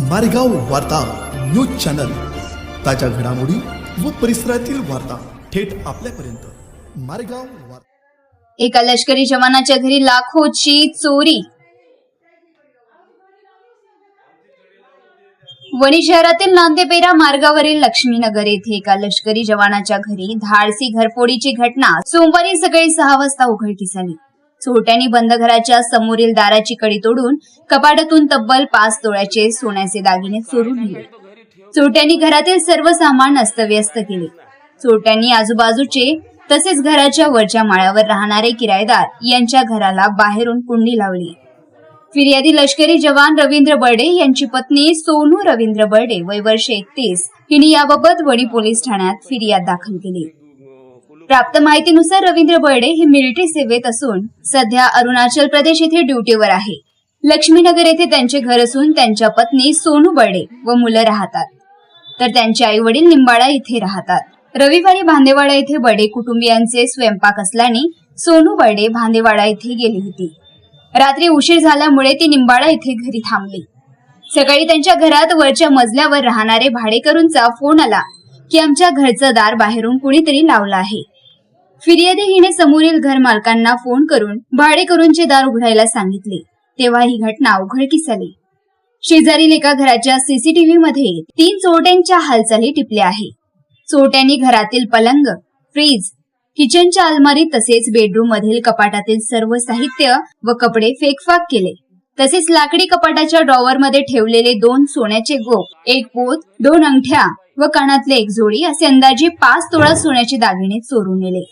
मारेगाव वार्ता news channel. ताज्या घडामोडी व परिसरातील वार्ता थेट आपल्यापर्यंत. मारेगाव वार्ता. एका लष्करी जवानाच्या घरी लाखोची चोरी. वणी शहरातील नांदेपेरा मार्गावरील लक्ष्मीनगर येथे एका लष्करी जवानाच्या घरी धाडसी घरफोडीची घटना. सोमवारी सकाळी सहा वाजता उघडकीस आली. चोरट्यांनी बंद घराच्या समोरील दाराची कडी तोडून कपाटातून तब्बल पाच तोळ्याचे सोन्याचे दागिने चोरून नेले. चोरट्यांनी घरातील सर्व सामान अस्तव्यस्त केले. चोरट्यांनी आजूबाजूचे तसेच घराच्या वरच्या माळ्यावर राहणारे किरायदार यांच्या घराला बाहेरून कुंडी लावली. फिर्यादी लष्करी जवान रवींद्र बर्डे यांची पत्नी सोनू रवींद्र बर्डे वय वर्ष एकतीस हिने याबाबत वणी पोलीस ठाण्यात फिर्याद दाखल केली. प्राप्त माहितीनुसार रवींद्र बर्डे हे मिलिटरी सेवेत असून सध्या अरुणाचल प्रदेश येथे ड्युटीवर आहे. लक्ष्मीनगर येथे त्यांचे घर असून त्यांच्या पत्नी सोनू बर्डे व मुलं राहतात. तर त्यांचे आई वडील निंबाळा इथे राहतात. रविवारी भांदेवाडा येथे बडे कुटुंबियांचे स्वयंपाक असल्याने सोनू बर्डे भांदेवाडा येथे गेली होती. रात्री उशीर झाल्यामुळे ती निंबाळा येथे घरी थांबली. सकाळी त्यांच्या घरात वरच्या मजल्यावर राहणारे भाडेकरूंचा फोन आला की आमच्या घरचं दार बाहेरून कुणीतरी लावलं आहे. फिर्यादी हिने समोरील घर मालकांना फोन करून भाडेकरूंचे दार उघडायला सांगितले. तेव्हा ही घटना उघडकीस आली शेजारील एका घराच्या सीसीटीव्ही मध्ये तीन चोरट्यांच्या हालचाली टिपल्या आहे चोरट्यांनी घरातील पलंग फ्रीज किचनच्या अलमारी तसेच बेडरूम मधील कपाटातील सर्व साहित्य व कपडे फेकफाक केले. तसेच लाकडी कपाटाच्या ड्रॉवर मध्ये ठेवलेले दोन सोन्याचे गोप एक पोत दोन अंगठ्या व कानातले एक जोडी असे अंदाजे पाच तोळा सोन्याचे दागिने चोरून नेले.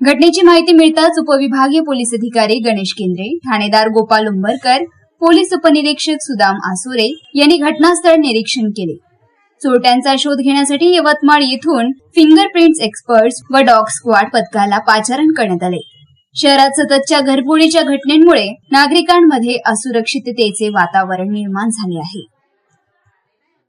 घटनेची माहिती मिळताच उपविभागीय पोलीस अधिकारी गणेश केंद्रे ठाणेदार गोपाल उंबरकर पोलीस उपनिरीक्षक सुदाम आसुरे यांनी घटनास्थळ निरीक्षण केले. चोरट्यांचा शोध घेण्यासाठी यवतमाळ येथून फिंगरप्रिंट्स एक्सपर्ट्स व डॉग स्क्वॉड पथकाला पाचारण करण्यात आले. शहरात सततच्या घरफोडीच्या घटनेमुळे नागरिकांमध्ये असुरक्षिततेचे वातावरण निर्माण झाले आहे.